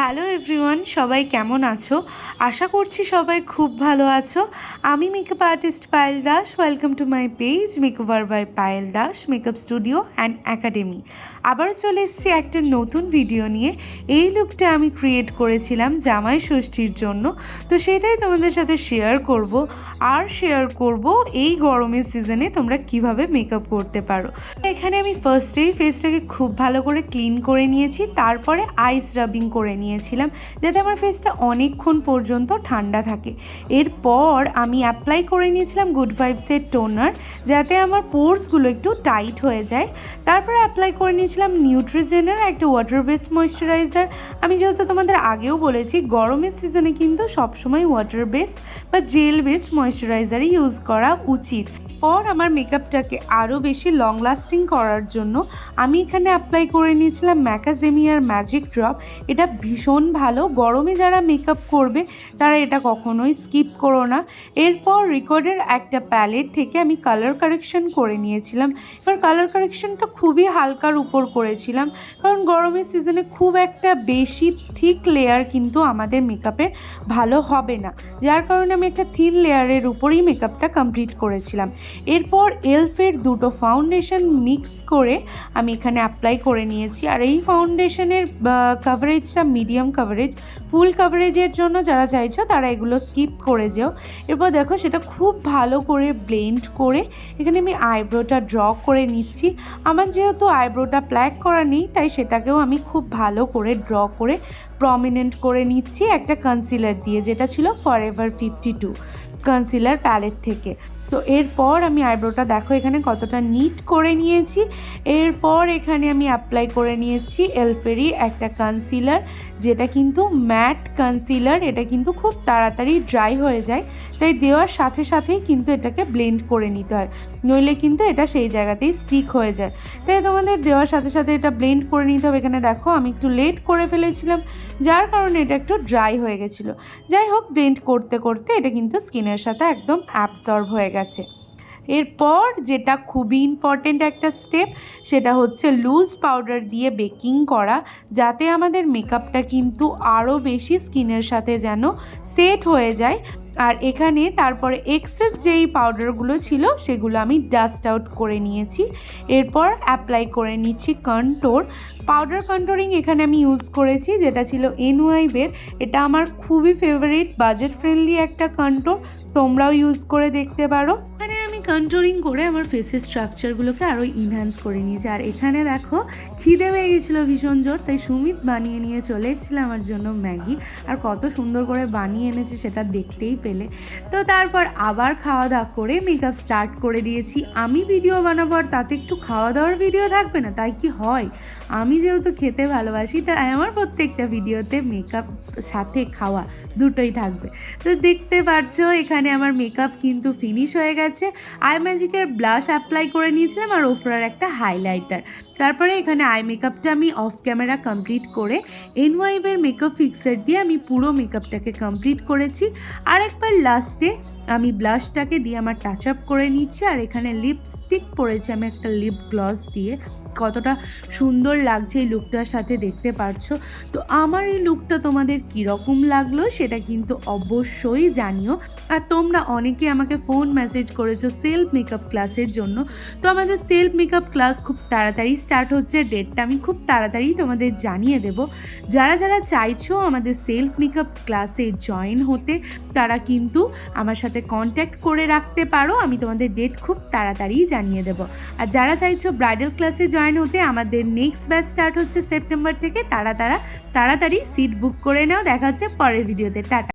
Hello everyone, সবাই কেমন আছো? আশা করছি সবাই খুব ভালো আছো। আমি makeup artist Payel Das welcome to my page makeover by Payel Das makeup studio and academy আবার চলে এসেছি একটা নতুন ভিডিও নিয়ে। এই লুকটা আমি ক্রিয়েট করেছিলাম জামাই ষষ্ঠীর জন্য। তো সেটাই তোমাদের সাথে শেয়ার করব। আর শেয়ার করব এই গরমের সিজনে তোমরা কীভাবে মেকআপ করতে পারো। এখানে আমি ফার্স্টেই ফেসটাকে খুব ভালো করে ক্লিন করে নিয়েছি, তারপরে আইস রাবিং করে নিয়েছিলাম, যাতে আমার ফেসটা অনেকক্ষণ পর্যন্ত ঠান্ডা থাকে। এরপর আমি অ্যাপ্লাই করে নিয়েছিলাম গুড ভাইবসের টোনার যাতে আমার পোর্সগুলো একটু টাইট হয়ে যায়। তারপরে অ্যাপ্লাই করে নিয়েছিলাম নিউট্রিজেনের একটা ওয়াটার বেসড ময়শ্চারাইজার আমি যেহেতু তোমাদের আগেও বলেছি, গরমের সিজনে কিন্তু সবসময় ওয়াটার বেসড বা জেল বেসড ময়শ্চারাইজারই ইউজ করা উচিত। পর আমার মেকআপটাকে আরও বেশি লং লাস্টিং করার জন্য আমি এখানে অ্যাপ্লাই করে নিয়েছিলাম ম্যাকাজেমিয়ার ম্যাজিক ড্রপ এটা ভীষণ ভালো। গরমে যারা মেকআপ করবে, তারা এটা কখনোই স্কিপ করো না। এরপর রেকর্ডের একটা প্যালেট থেকে আমি কালার কারেকশন করে নিয়েছিলাম। এবার কালার কারেকশনটা খুবই হালকার উপর করেছিলাম। কারণ গরমের সিজনে খুব একটা বেশি থিক লেয়ার কিন্তু আমাদের মেকআপের ভালো হবে না। যার কারণে আমি একটা থিন লেয়ারের উপরেই মেকআপটা কমপ্লিট করেছিলাম। এরপর এলফের দুটো ফাউন্ডেশন মিক্স করে আমি এখানে অ্যাপ্লাই করে নিয়েছি। আর এই ফাউন্ডেশনের কাভারেজটা মিডিয়াম কাভারেজ ফুল কাভারেজের জন্য যারা চাইছো তারা এগুলো স্কিপ করে যেও। এরপর দেখো সেটা খুব ভালো করে ব্লেন্ড করে এখানে আমি আইব্রোটা ড্র করে নিচ্ছি। আমার যেহেতু আইব্রোটা প্ল্যাক করা নেই, তাই সেটাকেও আমি খুব ভালো করে ড্র করে প্রমিনেন্ট করে নিচ্ছি একটা কনসিলার দিয়ে, যেটা ছিল forever fifty two concealer palette থেকে। তো এরপর আমি আইব্রোটা দেখো, এখানে কতটা নিট করে নিয়েছি। এরপর এখানে আমি অ্যাপ্লাই করে নিয়েছি এলফেরি একটা কনসিলার যেটা কিন্তু ম্যাট কনসিলার এটা কিন্তু খুব তাড়াতাড়ি ড্রাই হয়ে যায়। তাই দেওয়ার সাথে সাথেই কিন্তু এটাকে ব্লেন্ড করে নিতে হয়। নইলে কিন্তু এটা সেই জায়গাতেই স্টিক হয়ে যায়। তাই তোমাদের দেওয়ার সাথে সাথে এটা ব্লেন্ড করে নিতে হবে। এখানে দেখো, আমি একটু লেট করে ফেলেছিলাম, যার কারণে এটা একটু ড্রাই হয়ে গেছিল। যাই হোক ব্লেন্ড করতে করতে এটা কিন্তু স্কিনের সাথে একদম অ্যাবসর্ব হয়ে গেছে এরপর যেটা খুবই ইম্পর্টেন্ট একটা স্টেপ সেটা হচ্ছে লুজ পাউডার দিয়ে বেকিং করা, যাতে আমাদের মেকআপটা কিন্তু আরও বেশি স্কিনের সাথে যেন সেট হয়ে যায়। আর এখানে তারপরে এক্সেস যেই পাউডারগুলো ছিল, সেগুলো আমি ডাস্ট আউট করে নিয়েছি। এরপর অ্যাপ্লাই করে নিচ্ছি কন্টোর পাউডার কন্টোরিং এখানে আমি ইউজ করেছি, যেটা ছিল এনওয়াইবের এটা আমার খুবই ফেভারিট বাজেট ফ্রেন্ডলি একটা কন্টোর তোমরাও ইউজ করে দেখতে পারো। এখানে আমি কন্টোরিং করে আমার ফেসের স্ট্রাকচারগুলোকে আরও ইনহ্যান্স করে নিয়েছে। আর এখানে দেখো, খিদে পেয়ে গেছিল ভীষণ জোর, তাই সুমিত বানিয়ে নিয়ে চলে এসেছিল আমার জন্য ম্যাগি। আর কত সুন্দর করে বানিয়ে এনেছে সেটা দেখতেই পেলে। তো তারপর আবার খাওয়া দাওয়া করে মেকআপ স্টার্ট করে দিয়েছি। আমি ভিডিও বানাবো আর তাতে একটু খাওয়া দাওয়ার ভিডিও থাকবে না, তাই কি হয়? আমি যেহেতু খেতে ভালোবাসি, তাই আমার প্রত্যেকটা ভিডিওতে মেকআপ সাথে খাওয়া দুটোই থাকবে। তো দেখতে পারছ, এখানে আমার মেকআপ কিন্তু ফিনিশ হয়ে গেছে। আই ম্যাজিকের ব্লাশ অ্যাপ্লাই করে নিয়েছিলাম আর ওফরার একটা হাইলাইটার তারপরে এখানে আই মেকআপটা আমি অফ ক্যামেরা কমপ্লিট করে এনওয়াইভের মেকআপ ফিক্সার দিয়ে আমি পুরো মেকআপটাকে কমপ্লিট করেছি। আর একবার লাস্টে আমি ব্লাশটাকে দিয়ে আমার টাচ আপ করে নিচ্ছি আর এখানে লিপস্টিক পরেছি আমি একটা লিপ গ্লস দিয়ে। কতটা সুন্দর লাগছে এই লুকটার সাথে দেখতে পারছ? তো আমার এই লুকটা তোমাদের কীরকম লাগল সেটা কিন্তু অবশ্যই জানিও। আর তোমরা অনেকে আমাকে ফোন মেসেজ করেছ সেলফ মেকআপ ক্লাসের জন্য। তো আমাদের সেলফ মেকআপ ক্লাস খুব তাড়াতাড়ি স্টার্ট হচ্ছে ডেটটা আমি খুব তাড়াতাড়ি তোমাদের জানিয়ে দেব। যারা যারা চাইছো আমাদের সেলফ মেকআপ ক্লাসে জয়েন হতে, তারা কিন্তু আমার সাথে কন্ট্যাক্ট করে রাখতে পারো, আমি তোমাদের ডেট খুব তাড়াতাড়ি জানিয়ে দেবো। আর যারা চাইছো ব্রাইডাল ক্লাসে জয়েন হতে, আমাদের নেক্সট ব্যাচ স্টার্ট হচ্ছে সেপ্টেম্বর থেকে, তারা তারা তাড়াতাড়ি সিট বুক করে নাও, দেখা হচ্ছে পরের ভিডিওতে টাটা।